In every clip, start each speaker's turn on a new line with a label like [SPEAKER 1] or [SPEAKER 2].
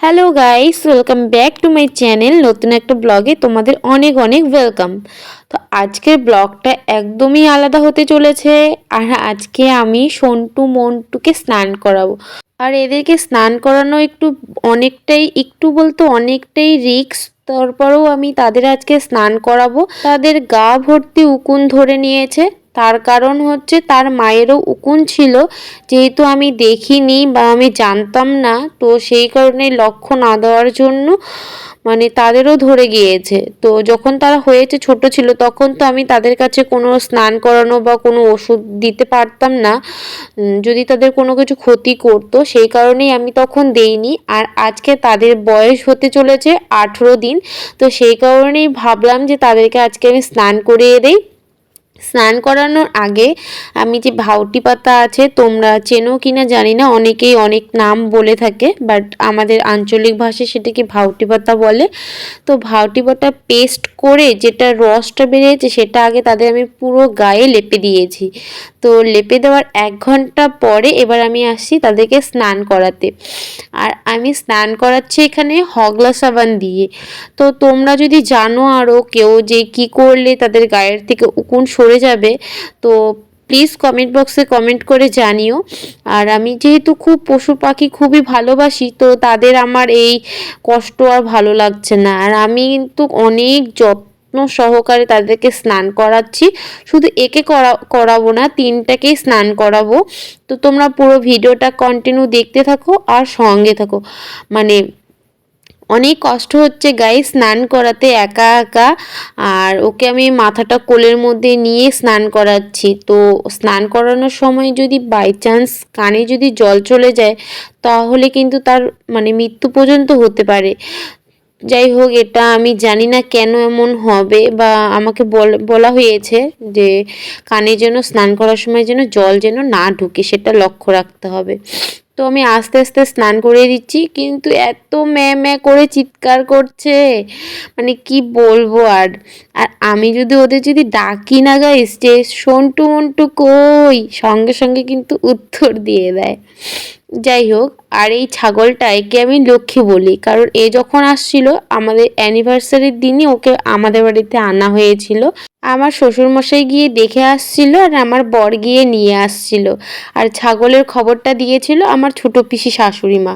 [SPEAKER 1] Hello guys welcome back to my channel নতুন একটা ব্লগে তোমাদের অনেক অনেক ওয়েলকাম তো আজকের ব্লগটা একদমই আলাদা হতে চলেছে। আর আজকে আমি সন্টু মন্টুকে স্নান করাবো। আর এদেরকে স্নান করানো একটু অনেকটাই, একটু বলতে অনেকটাই রিক্স তারপরেও আমি তাদের আজকে স্নান করাবো। তাদের গা ভর্তি উকুন ধরে নিয়েছে। তার কারণ হচ্ছে তার মায়েরও উকুন ছিল। যেহেতু আমি দেখিনি বা আমি জানতাম না, তো সেই কারণে লক্ষ্য না দেওয়ার জন্য মানে তাদেরও ধরে গিয়েছে। তো যখন তারা হয়েছে, ছোট ছিল, তখন তো আমি তাদের কাছে কোনো স্নান করানো বা কোনো ওষুধ দিতে পারতাম না। যদি তাদের কোনো কিছু ক্ষতি করতো, সেই কারণেই আমি তখন দেইনি। আর আজকে তাদের বয়স হতে চলেছে আঠেরো দিন, তো সেই কারণেই ভাবলাম যে তাদেরকে আজকে আমি স্নান করিয়ে দেই। স্নান করানোর আগে আমি যে ভাউটি পাতা আছে, তোমরা চেনো কিনা জানি না, অনেকেই অনেক নাম বলে থাকে বাট আমাদের আঞ্চলিক ভাষায় সেটাকে ভাউটি পাতা বলে। তো ভাউটি পাতা পেস্ট করে যেটা রসটা বেরিয়েছে, সেটা আগে তাদের আমি পুরো গায়ে লেপে দিয়েছি। তো লেপে দেওয়ার এক ঘণ্টা পরে এবার আমি আসছি তাদেরকে স্নান করাতে। আর আমি স্নান করাচ্ছি এখানে হগলা সাবান দিয়ে। তো তোমরা যদি জানো আরও কেউ যে কি করলে তাদের গায়ের থেকে উকুন সরে যাবে। তো প্লিজ কমেন্ট বক্সে কমেন্ট করে জানিও। আর আমি যেহেতু খুব পশু পাখি খুবই ভালোবাসি, তো তাদের আমার এই কষ্ট আর ভালো লাগছে না। আর আমি কিন্তু অনেক যত্ন সহকারে তাদেরকে স্নান করাচ্ছি। শুধু একে করা করাবো না, তিনটাকেই স্নান করাবো। তো তোমরা পুরো ভিডিওটা কন্টিনিউ দেখতে থাকো আর সঙ্গে থাকো। মানে অনেক কষ্ট হচ্ছে গায়ে স্নান করাতে একা একা। আর ওকে আমি মাথাটা কোলের মধ্যে নিয়ে স্নান করাচ্ছি। তো স্নান করানোর সময় যদি বাই চান্স কানে যদি জল চলে যায়, তাহলে কিন্তু তার মানে মৃত্যু পর্যন্ত হতে পারে। যাই হোক, এটা আমি জানি না কেন এমন হবে বা আমাকে বল- হয়েছে যে কানে যেন স্নান করার সময় যেন জল যেন না ঢুকে, সেটা লক্ষ্য রাখতে হবে। তো আমি আস্তে আস্তে স্নান করিয়ে দিচ্ছি, কিন্তু এত ম্যা ম্যা করে চিৎকার করছে। মানে কি বলব আর? আর আমি যদি ওদের যদি ডাকি না গাই যে সন্টু মন্টু কই? সঙ্গে সঙ্গে কিন্তু উত্তর দিয়ে দেয়। যাই হোক, আর এই ছাগলটা একে আমি লক্ষ্মী বলি। কারণ এ যখন আসছিল, আমাদের অ্যানিভার্সারির দিনই ওকে আমাদের বাড়িতে আনা হয়েছিল। আমার শ্বশুরমশাই গিয়ে দেখে আসছিল আর আমার বর গিয়ে নিয়ে আসছিল। আর ছাগলের খবরটা দিয়েছিল আমার ছোট পিসি শাশুড়ি মা।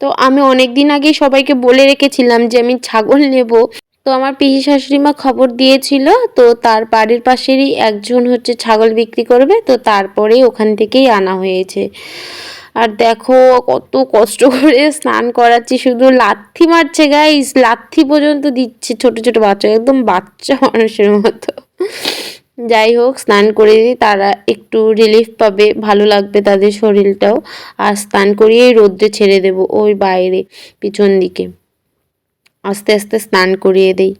[SPEAKER 1] তো আমি অনেক দিন আগেই সবাইকে বলে রেখেছিলাম যে আমি ছাগল নেব। তো আমার পিসি শাশুড়ি মা খবর দিয়েছিল, তো তার বাড়ির পাশেরই একজন হচ্ছে ছাগল বিক্রি করবে, তো তারপরেই ওখান থেকেই আনা হয়েছে। আর দেখো কত কষ্ট করে স্নান করাচ্ছি, শুধু লাথি মারছে গাইস লাথি পর্যন্ত দিচ্ছে ছোট ছোট বাচ্চা, একদম বাচ্চা মানুষের মতো। যাই হোক, স্নান করে দিই তারা একটু রিলিফ পাবে, ভালো লাগবে তাদের শরীরটাও, আর স্নান করিয়েই রোদ্রে ছেড়ে দেবো ওই বাইরে, পিছন দিকে। আস্তে আস্তে স্নান করিয়ে দেই।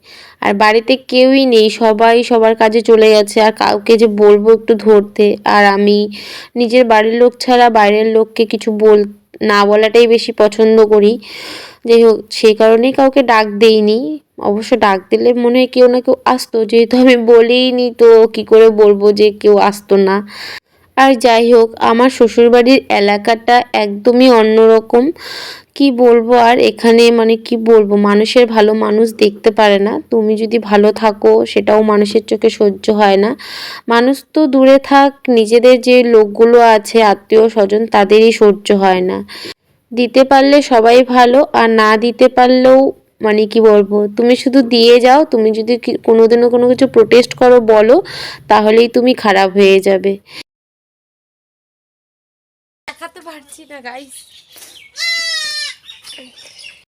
[SPEAKER 1] আর বাড়িতে কেউই নেই, সবাই সবার কাজে চলে গেছে। আর কাউকে যে বলব একটু ধরতে। আর আমি নিজের বাড়ির লোক ছাড়া বাইরের লোককে কিছু বল, না বলাটাই বেশি পছন্দ করি। যাই হোক, সেই কারণেই কাউকে ডাক দেইনি। অবশ্য ডাক দিলে মনে হয় কেউ না কেউ আসতো। যেহেতু আমি বলিনি তো কি করে বলব যে কেউ আসতো না। আর যাই হোক, আমার শ্বশুরবাড়ির এলাকাটা একদমই অন্যরকম। কি বলব আর এখানে মানে কি বলব? মানুষের ভালো মানুষ দেখতে পারে না। তুমি যদি ভালো থাকো, সেটাও মানুষের চোখে সহ্য হয় না। মানুষ তো দূরে থাক, নিজেদের যে লোকগুলো আছে, আত্মীয় স্বজন, তাদেরই সহ্য হয় না। দিতে পারলে সবাই ভালো, আর না দিতে পারলেও মানে কি বলব? তুমি শুধু দিয়ে যাও, তুমি যদি কোনোদিনও কোনো কিছু প্রোটেস্ট করো, বলো, তাহলেই তুমি খারাপ হয়ে যাবে। দেখাতে পারছি না গাইস Thanks.